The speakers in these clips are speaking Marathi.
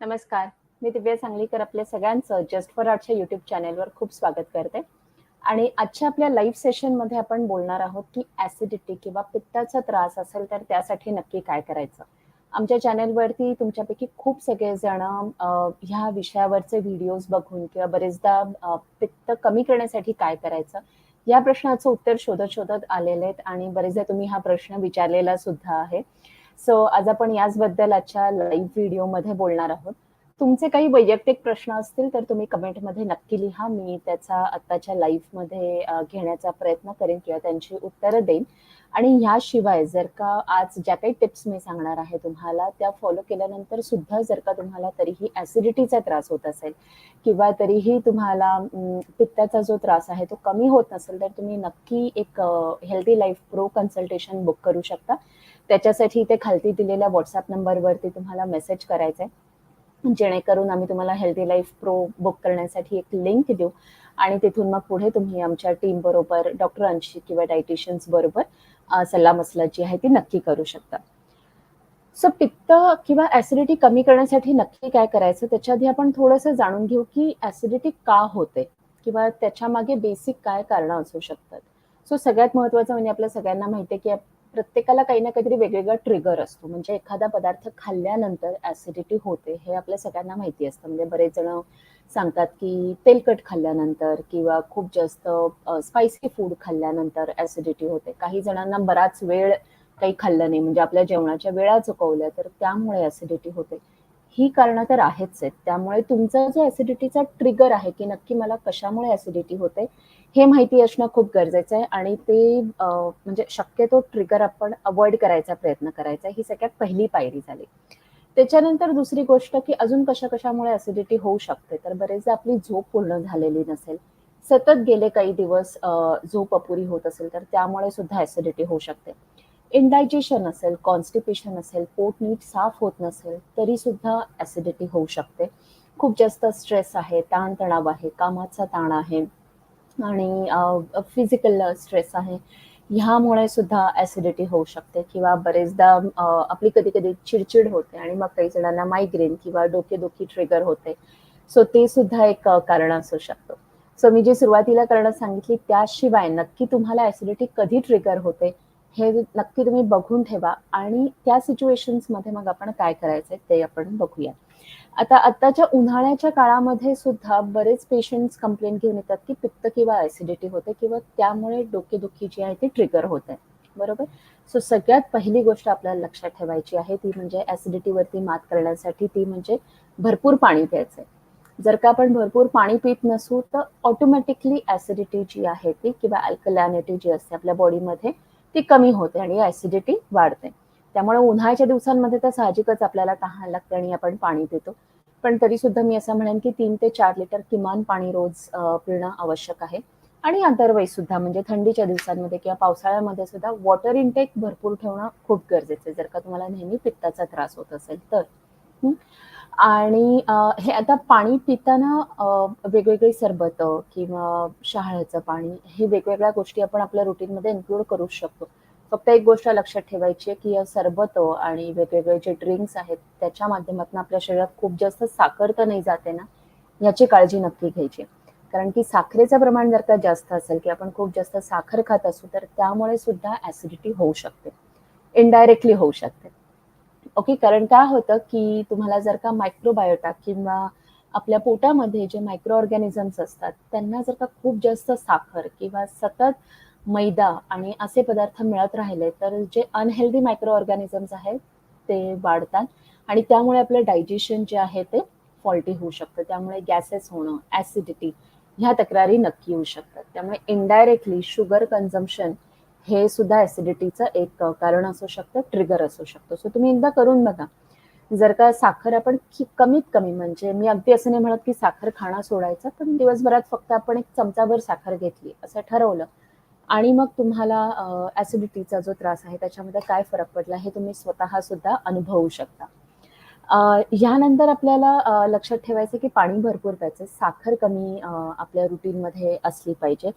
नमस्कार. मी दिव्या सांगलीकर आपल्या सगळ्यांचं जस्ट फॉर आर्टच्या युट्यूब चॅनेलवर खूप स्वागत करते. आणि आजच्या आपल्या लाईव्ह सेशनमध्ये आपण बोलणार आहोत की ऍसिडिटी किंवा पित्ताचा त्रास असेल तर त्यासाठी नक्की काय करायचं? आमच्या चॅनेलवरती तुमच्यापैकी खूप सगळेजण ह्या विषयावरचे व्हिडिओज बघून किंवा बरेचदा पित्त कमी करण्यासाठी काय करायचं? या प्रश्नाचं उत्तर शोधत शोधत आलेले आहेत आणि बरेचदा तुम्ही हा प्रश्न विचारलेला सुद्धा आहे. सो आज आपण याचबद्दल आजच्या लाईव्ह व्हिडिओमध्ये बोलणार आहोत. तुमचे काही वैयक्तिक प्रश्न असतील तर तुम्ही कमेंटमध्ये नक्की लिहा. मी त्याचा आत्ताच्या लाईफमध्ये घेण्याचा प्रयत्न करेन किंवा त्यांची उत्तरं देईन. आणि ह्याशिवाय जर का आज ज्या काही टिप्स मी सांगणार आहे तुम्हाला त्या फॉलो केल्यानंतर सुद्धा जर का तुम्हाला तरीही ऍसिडिटीचा त्रास होत असेल किंवा तरीही तुम्हाला पित्ताचा जो त्रास आहे तो कमी होत नसेल तर तुम्ही नक्की एक healthy life pro consultation book करू शकता. त्याच्यासाठी इथे खालती दिलेल्या व्हॉट्सअप नंबरवरती तुम्हाला मेसेज करायचा आहे जेणेकरून आम्ही तुम्हाला हेल्दी लाईफ प्रो बुक करण्यासाठी एक लिंक देऊ. आणि तिथून मग पुढे तुम्ही आमच्या टीम बरोबर डॉक्टरांशी किंवा डायटिशियन्स बरोबर सल्लामसला जी आहे ती नक्की करू शकता. सो पित्त किंवा ऍसिडिटी कमी करण्यासाठी नक्की काय करायचं? त्याच्या आधी आपण थोडंसं जाणून घेऊ की ऍसिडिटी का होते? किंवा त्याच्यामागे बेसिक काय कारण असू शकतात? सो सगळ्यात महत्वाचं म्हणजे आपल्या सगळ्यांना माहिती आहे की प्रत्येकाला काही ना काहीतरी वेगवेगळा ट्रिगर असतो. म्हणजे एखादा पदार्थ खाल्ल्यानंतर ऍसिडिटी होते हे आपल्या सगळ्यांना माहिती असतं. म्हणजे बरेच जण सांगतात की तेलकट खाल्ल्यानंतर किंवा खूप जास्त स्पायसी फूड खाल्ल्यानंतर ऍसिडिटी होते. काही जणांना बराच वेळ काही खाल्लं नाही. म्हणजे आपल्या जेवणाच्या वेळा चुकवल्या तर त्यामुळे ऍसिडिटी होते. ही कारणं तर आहेच आहेत. त्यामुळे तुमचा जो ऍसिडिटीचा ट्रिगर आहे की नक्की मला कशामुळे ऍसिडिटी होते हे माहिती असणं खूप गरजेचं आहे. आणि ते म्हणजे शक्यतो ट्रिगर आपण अवॉइड करायचा प्रयत्न करायचा. ही सगळ्यात पहिली पायरी झाली. त्याच्यानंतर दुसरी गोष्ट की अजून कशा कशामुळे ऍसिडिटी होऊ शकते? तर बरेचदा आपली झोप पूर्ण झालेली नसेल. सतत गेले काही दिवस झोप अपुरी होत असेल तर त्यामुळे सुद्धा ऍसिडिटी होऊ शकते. इंडायजेशन असेल कॉन्स्टिपेशन असेल पोट नीट साफ होत नसेल तरी सुद्धा ऍसिडिटी होऊ शकते. खूप जास्त स्ट्रेस आहे ताणतणाव आहे कामाचा ताण आहे आणि फिजिकल स्ट्रेस आहे. ह्यामुळे सुद्धा ऍसिडिटी होऊ शकते किंवा बरेचदा आपली कधी कधी चिडचिड होते आणि मग काही जणांना मायग्रेन किंवा डोकेदुखी ट्रिगर होते. सो ते सुद्धा एक कारण असू शकतं. सो मी जी सुरुवातीला करणं सांगितली त्याशिवाय नक्की तुम्हाला ऍसिडिटी कधी ट्रिगर होते? हे नक्की तुम्ही बघून ठेवा. आणि त्या सिच्युएशन्समध्ये मग आपण काय करायचंय ते आपण बघूया. आता आत्ताच्या उन्हाळ्याच्या काळामध्ये सुद्धा बरेच पेशंट्स कंप्लेंट घेऊन येतात की पित्त किंवा ऍसिडिटी होते किंवा त्यामुळे डोकेदुखी जी आहे ती ट्रिगर होते. बरोबर? सो सगळ्यात पहिली गोष्ट आपल्याला लक्षात ठेवायची आहे ती म्हणजे ऍसिडिटीवरती मात करण्यासाठी ती म्हणजे भरपूर पाणी प्यायचं जर का आपण भरपूर पाणी पित नसू तर ऑटोमॅटिकली ऍसिडिटी जी आहे ती किंवा अल्कलॅनिटी जी असते आपल्या बॉडीमध्ये ती कमी होते आणि ऍसिडिटी वाढते. त्यामुळे उन्हाळ्याच्या दिवसांमध्ये तर साहजिकच आपल्याला तहान लागते आणि आपण पाणी पितो. पण तरी सुद्धा मी असं म्हणेन की तीन ते चार लिटर किमान पाणी रोज पिणं आवश्यक आहे. आणि अदरवाईज सुद्धा म्हणजे थंडीच्या दिवसांमध्ये किंवा पावसाळ्यामध्ये सुद्धा वॉटर इनटेक भरपूर ठेवणं खूप गरजेचं आहे. जर का तुम्हाला नेहमी पित्ताचा त्रास होत असेल तर. आणि हे आता पाणी पिताना वेगवेगळी सरबत किंवा शहाळ्याचं पाणी हे वेगवेगळ्या गोष्टी आपण आपल्या रुटीनमध्ये इन्क्लूड करू शकतो. फक्त एक गोष्ट लक्षात ठेवायची की सरबत आणि वेगवेगळे जे ड्रिंक्स आहेत त्याच्या माध्यमातून आपल्या शरीरात खूप जास्त साखर तर नाही जाते ना याची काळजी नक्की घ्यायची कारण की साखरेचं प्रमाण जर का जास्त असेल की आपण खूप जास्त साखर खात असू तर त्यामुळे सुद्धा ऍसिडिटी होऊ शकते. इनडायरेक्टली होऊ शकते. ओके कारण काय होतं की तुम्हाला जर का मायक्रोबायोटा किंवा आपल्या पोटामध्ये जे मायक्रो ऑर्गॅनिझम्स असतात त्यांना जर का खूप जास्त साखर किंवा सतत मैदा आणि असे पदार्थ मिळत राहिले तर जे अनहेल्दी मायक्रो ऑर्गॅनिझम्स आहेत ते वाढतात. आणि त्यामुळे आपलं डायजेशन जे आहे ते फॉल्टी होऊ शकतं. त्यामुळे गॅसेस होणं ऍसिडिटी ह्या तक्रारी नक्की येऊ शकतात. त्यामुळे इनडायरेक्टली शुगर कन्झम्पशन हे सुद्धा ऍसिडिटीचं एक कारण असू शकतं ट्रिगर असू शकतो. सो तुम्ही एकदा करून बघा. जर का साखर आपण कमीत कमी म्हणजे मी अगदी असं नाही म्हणत की साखर खाणं सोडायचं पण दिवसभरात फक्त आपण एक चमचाभर साखर घेतली असं ठरवलं. आणि मग तुम्हाला ऍसिडिटीचा जो त्रास आहे त्याच्यामध्ये काय फरक पडला हे तुम्ही स्वतः सुद्धा अनुभवू शकता. ह्यानंतर आपल्याला लक्षात ठेवायचं की पाणी भरपूर प्यायचं साखर कमी आपल्या रुटीनमध्ये असली पाहिजे.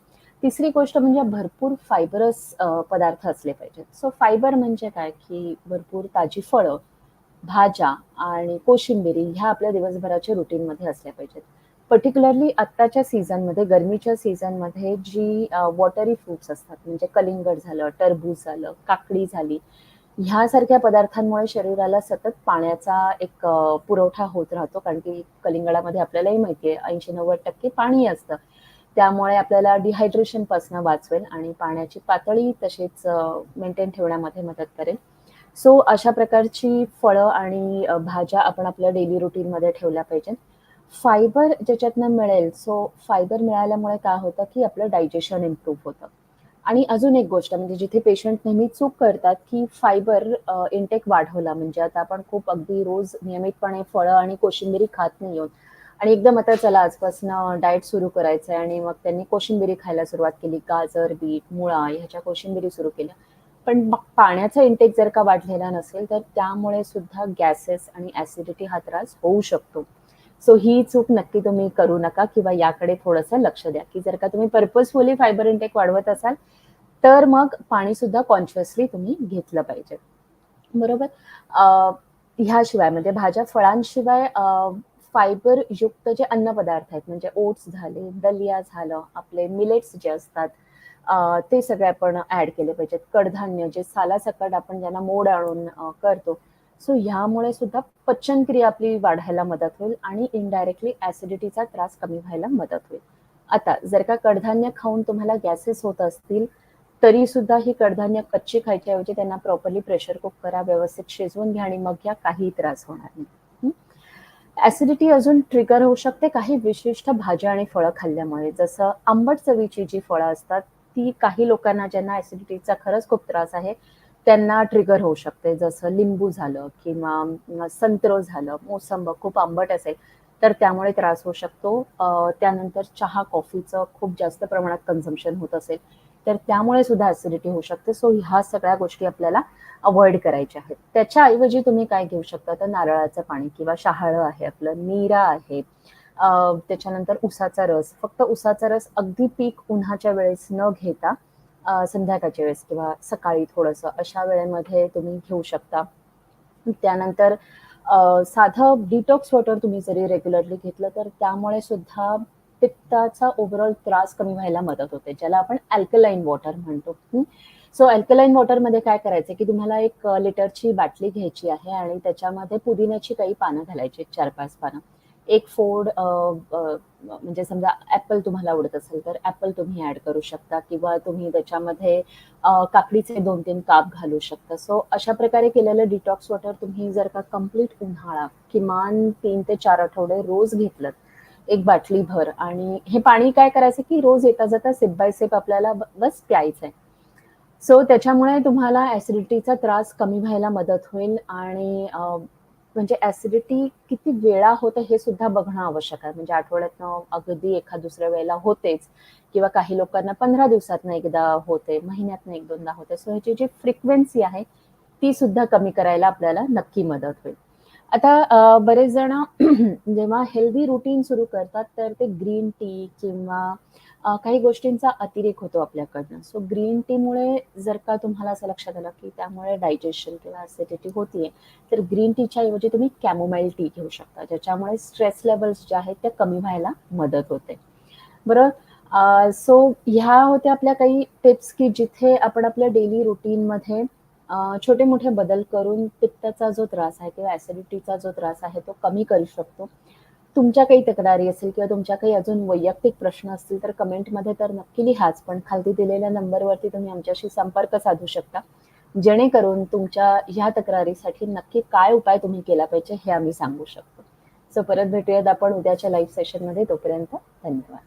तिसरी गोष्ट म्हणजे भरपूर फायबरस पदार्थ असले पाहिजेत. सो फायबर म्हणजे काय? की भरपूर ताजी फळं भाज्या आणि कोशिंबिरी ह्या आपल्या दिवसभराच्या रुटीनमध्ये असल्या पाहिजेत. पर्टिक्युलरली आत्ताच्या सीझनमध्ये गरमीच्या सीझनमध्ये जी वॉटरी फ्रुट्स असतात म्हणजे कलिंगड झालं टरबूज झालं काकडी झाली ह्यासारख्या पदार्थांमुळे शरीराला सतत पाण्याचा एक पुरवठा होत राहतो. कारण की कलिंगडामध्ये आपल्यालाही माहिती आहे ऐंशी नव्वद टक्के पाणी असतं. त्यामुळे आपल्याला डिहायड्रेशनपासून वाचवेल आणि पाण्याची पातळी तशीच मेंटेन ठेवण्यामध्ये मदत करेल. सो अशा प्रकारची फळं आणि भाज्या आपण आपल्या डेली रुटीनमध्ये ठेवल्या पाहिजेत. फायबर ज्याच्यातनं मिळेल सो फायबर मिळाल्यामुळे काय होतं की आपलं डायजेशन इम्प्रूव्ह होतं. आणि अजून एक गोष्ट म्हणजे जिथे पेशंट नेहमी चूक करतात की फायबर इंटेक वाढवला म्हणजे आता आपण खूप अगदी रोज नियमितपणे फळं आणि कोशिंबिरी खात नाही आहोत आणि एकदम आता चला आजपासून डाएट सुरू करायचं आहे आणि मग त्यांनी कोशिंबिरी खायला सुरुवात केली. गाजर बीट मुळा ह्याच्या कोशिंबिरी सुरू केल्या. पण पाण्याचा इंटेक जर का वाढलेला नसेल तर त्यामुळे सुद्धा गॅसेस आणि ऍसिडिटी हा त्रास होऊ शकतो. सो ही चूक नक्की तुम्ही करू नका किंवा याकडे थोडंसं लक्ष द्या. की जर का तुम्ही पर्पजफुली फायबर इंटेक वाढवत असाल तर मग पाणी सुद्धा कॉन्शियसली तुम्ही घेतलं पाहिजे. बरोबर? ह्याशिवाय म्हणजे भाज्या फळांशिवाय फायबर युक्त जे अन्न पदार्थ आहेत म्हणजे ओट्स झाले दलिया झालं आपले मिलेट्स जे असतात ते सगळे आपण ऍड केले पाहिजेत. कडधान्य जे सालासकट आपण ज्यांना मोड आणून करतो. सो ह्यामुळे सुद्धा पचनक्रिया आपली वाढायला मदत होईल आणि इनडायरेक्टली ऍसिडिटीचा त्रास कमी व्हायला मदत होईल. आता जर का कडधान्य खाऊन तुम्हाला गॅसेस होत असतील तरी सुद्धा ही कडधान्य कच्ची खायच्याऐवजी त्यांना प्रॉपरली प्रेशर कुक करा व्यवस्थित शिजवून घ्या आणि मग या काही त्रास होणार नाही. ऍसिडिटी अजून ट्रिगर होऊ शकते. काही विशिष्ट भाज्या आणि फळं खाल्ल्यामुळे. जसं आंबट चवीची जी फळं असतात ती काही लोकांना ज्यांना ऍसिडिटीचा खरंच खूप त्रास आहे त्यांना ट्रिगर होऊ शकते. जसं लिंबू झालं किंवा संत्र झालं मोसंब खूप आंबट असेल तर त्यामुळे त्रास होऊ शकतो. त्यानंतर चहा कॉफीचं खूप जास्त प्रमाणात कन्झम्पशन होत असेल. तर त्यामुळे सुद्धा ऍसिडिटी होऊ शकते. सो ह्या सगळ्या गोष्टी आपल्याला अवॉइड करायच्या आहेत. त्याच्याऐवजी तुम्ही काय घेऊ शकता? तर नारळाचं पाणी किंवा शहाळं आहे आपलं नीरा आहे. त्याच्यानंतर उसाचा रस. फक्त उसाचा रस अगदी पीक उन्हाच्या वेळेस न घेता संध्याकाळच्या वेळेस किंवा सकाळी थोडंसं अशा वेळेमध्ये तुम्ही घेऊ शकता. त्यानंतर साधं डिटॉक्स वॉटर तुम्ही जरी रेग्युलरली घेतलं तर त्यामुळे सुद्धा पित्ताचा ओव्हरऑल त्रास कमी व्हायला मदत होते ज्याला आपण अल्कलाईन वॉटर म्हणतो. सो अल्कलाईन वॉटरमध्ये काय करायचं की तुम्हाला एक लिटरची बाटली घ्यायची आहे आणि त्याच्यामध्ये पुदिन्याची काही पानं घालायची चार पाच पानं. एक फोड म्हणजे समजा ऍपल तुम्हाला आवडत असेल तर ऍपल तुम्ही ऍड करू शकता किंवा तुम्ही त्याच्यामध्ये काकडीचे दोन तीन काप घालू शकता. सो अशा प्रकारे केलेलं डिटॉक्स वॉटर तुम्ही जर का कंप्लीट उन्हाळा किमान तीन ते चार आठवडे रोज घेतलं एक बाटली भर. आणि हे पाणी काय करायचं की रोज येता जाता सिप बाय सिप आपल्याला बस प्यायचंय. सो त्याच्यामुळे तुम्हाला ऍसिडिटीचा त्रास कमी व्हायला मदत होईल आणि म्हणजे ऍसिडिटी किती वेळा होतं हे सुद्धा बघणं आवश्यक आहे. म्हणजे आठवड्यातनं अगदी एखाद दुसऱ्या वेळेला होतेच किंवा काही लोकांना पंधरा दिवसातनं एकदा होते महिन्यातनं एक दोनदा होते. सो ह्याची जी फ्रिक्वेन्सी आहे ती सुद्धा कमी करायला आपल्याला नक्की मदत होईल. आता बरेच जण जेव्हा हेल्दी रुटीन सुरू करतात तर ते ग्रीन टी किंवा काही गोष्टींचा अतिरेक होतो आपल्याकडनं. सो ग्रीन टीमुळे जर का तुम्हाला असं लक्षात आलं की त्यामुळे डायजेशन किंवा ऍसिडिटी होतीये तर ग्रीन टीच्या ऐवजी तुम्ही कॅमोमाइल टी घेऊ शकता ज्याच्यामुळे स्ट्रेस लेवल्स ज्या आहेत त्या कमी व्हायला मदत होते. बरं सो ह्या होत्या आपल्या काही टिप्स की जिथे आपण आपल्या डेली रुटीनमध्ये छोटे मोठे बदल करून पित्ताचा जो त्रास आहे किंवा ऍसिडिटीचा जो त्रास आहे तो कमी करू शकतो. तुमच्या काही तक्रारी असेल किंवा तुमच्या काही अजून वैयक्तिक प्रश्न असतील तर कमेंटमध्ये तर नक्की लिहाच पण खालती दिलेल्या नंबरवरती तुम्ही आमच्याशी संपर्क साधू शकता. जेणेकरून तुमच्या ह्या तक्रारीसाठी नक्की काय उपाय तुम्ही केला पाहिजे हे आम्ही सांगू शकतो. सो परत भेटूयात आपण उद्याच्या लाईव्ह सेशनमध्ये तोपर्यंत धन्यवाद.